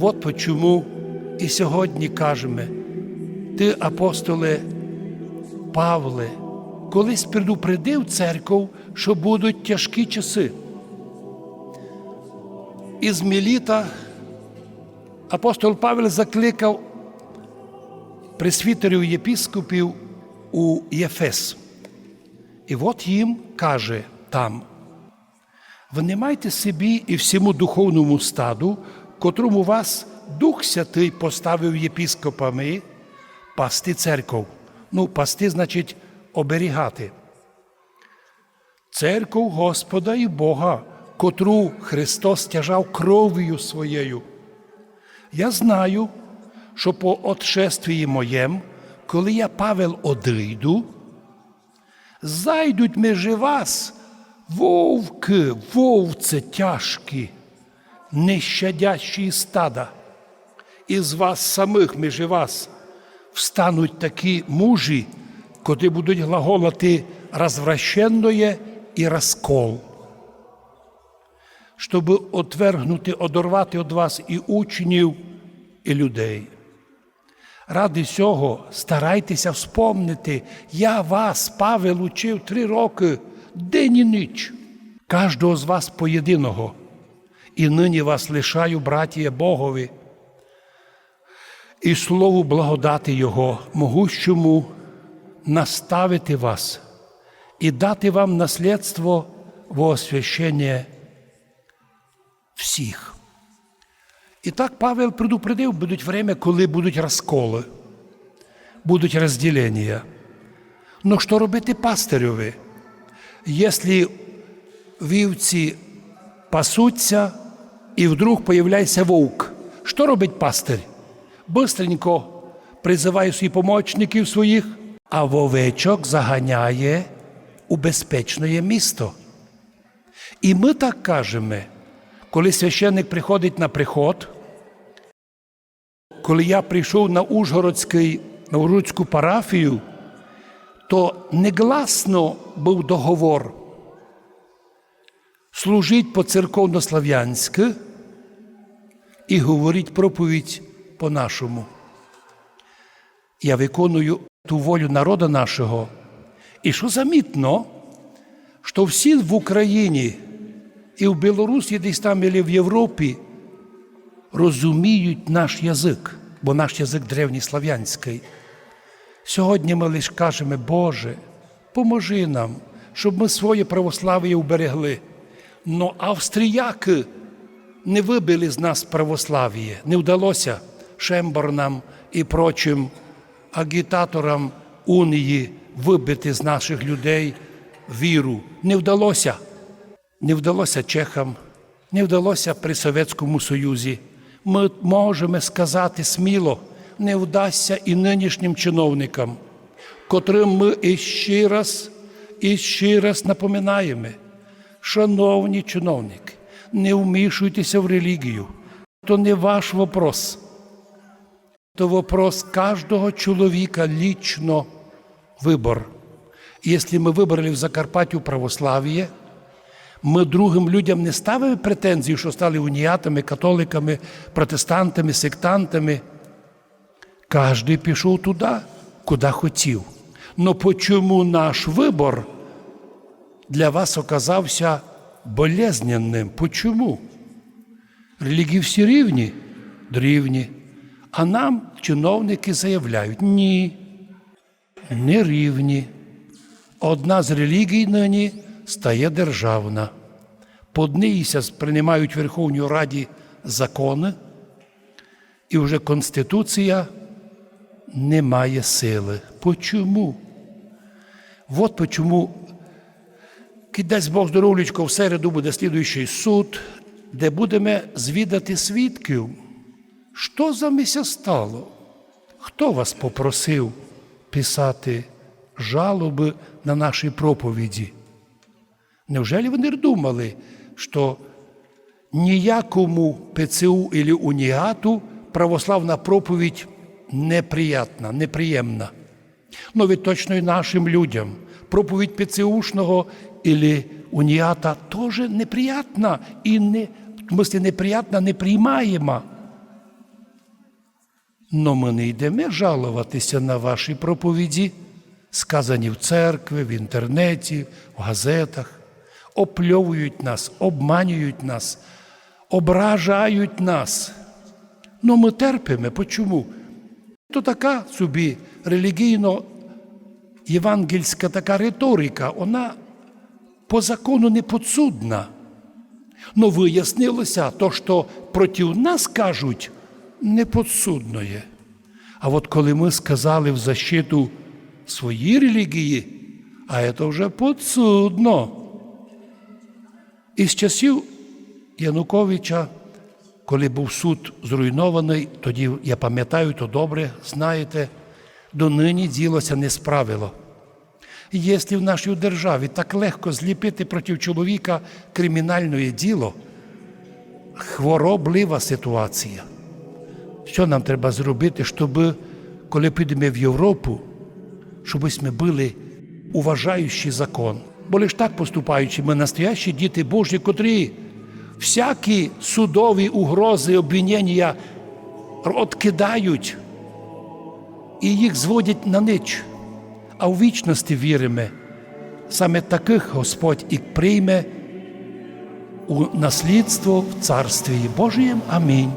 От почому і сьогодні кажемо, ти, апостоле Павле, колись предупредив церков, що будуть тяжкі часи. Із Міліта апостол Павел закликав пресвітерів єпіскопів у Єфес. І от їм каже там: Внимайте собі і всьому духовному стаду, котрому вас Дух Святий поставив єпіскопами, пасти церков. Ну, пасти значить оберігати. Церков Господа і Бога, котру Христос тяжав кров'ю своєю. Я знаю, що по отшествії моєм, коли я Павел одійду, зайдуть між вас вовки, вовце тяжкі, нещадящі стада. Із вас самих між вас встануть такі мужі, котрі будуть глаголати розвращенное і розкол. Щоб отвергнути, одорвати від вас і учнів, і людей. Ради цього старайтеся вспомнити, я вас, Павел, учив три роки, день і ніч, кожного з вас поєдиного, і нині вас лишаю, братія Богові, і слову благодати Його, могущому наставити вас і дати вам наслідство во освящення всіх. І так Павел предупредив, будуть время, коли будуть розколи, будуть розділення. Ну що робити пастиреві? Якщо вівці пасуться і вдруг появляється вовк, що робить пастир? Бистренько призиває своїх помічників своїх, а вовечок заганяє у безпечне місто. І ми так кажемо, коли священник приходить на приход, коли я прийшов на Ужгородський, на Ужгородську парафію, то негласно був договор служить по церковнослав'янськи і говорить проповідь по-нашому. Я виконую ту волю народу нашого. І що замітно, що всі в Україні і в Білорусі, десь там, і в Європі розуміють наш язик, бо наш язик древній слав'янський. Сьогодні ми лише кажемо, Боже, поможи нам, щоб ми своє православ'я уберегли. Но австріяки не вибили з нас православ'я, не вдалося Шемборнам і прочим агітаторам унії вибити з наших людей віру. Не вдалося. Не вдалося чехам, не вдалося при Совєтському Союзі. Ми можемо сказати сміло, не вдасться і нинішнім чиновникам, котрим ми іще раз і ще раз напоминаємо. Шановні чиновники, не вмішуйтеся в релігію. То не ваш вопрос. То вопрос кожного чоловіка лічно вибор. Якщо ми вибрали в Закарпаттю православ'я, ми другим людям не ставили претензії, що стали уніатами, католиками, протестантами, сектантами. Кожен пішов туди, куди хотів. Но почому наш вибор для вас оказався болезненним? Почому? Релігії всі рівні? Рівні. А нам чиновники заявляють, ні, не рівні. Одна з релігій нині стає державна. Поднися приймають в Верховній Раді закони, і вже Конституція не має сили. Почому? От почому дасть Бог здоров'ячко, в середу буде слідуючий суд, де будемо звідати свідків. Що за мися стало? Хто вас попросив писати жалоби на наші проповіді? Невже вони думали, що ніякому ПЦУ або уніату православна проповідь неприятна, неприємна? Ну, від точно і нашим людям. Проповідь ПЦУшного або уніата теж неприятна і не, в смысле неприятна, неприймаєма. Но ми не йдемо жалуватися на ваші проповіді, сказані в церкві, в інтернеті, в газетах, опльовують нас, обманюють нас, ображають нас. Ну ми терпимо. Почому? То така собі релігійно євангельська така риторика, вона по закону не підсудна. Но вияснилося, то, що проти нас кажуть, не підсудно. А от коли ми сказали в защиту своїй релігії, а це вже підсудно. І з часів Януковича, коли був суд зруйнований, тоді я пам'ятаю, то добре знаєте, донині ділося не справило. Якщо в нашій державі так легко зліпити проти чоловіка кримінальне діло, хвороблива ситуація. Що нам треба зробити, щоб, коли підемо в Європу, щоб ми були уважаючи закон? Бо лиш так поступаючи, ми настоящі діти Божі, котрі всякі судові угрози, обвинення відкидають і їх зводять на нич. А у вічності віримо, саме таких Господь і прийме у наслідство в Царстві Божієм. Амінь.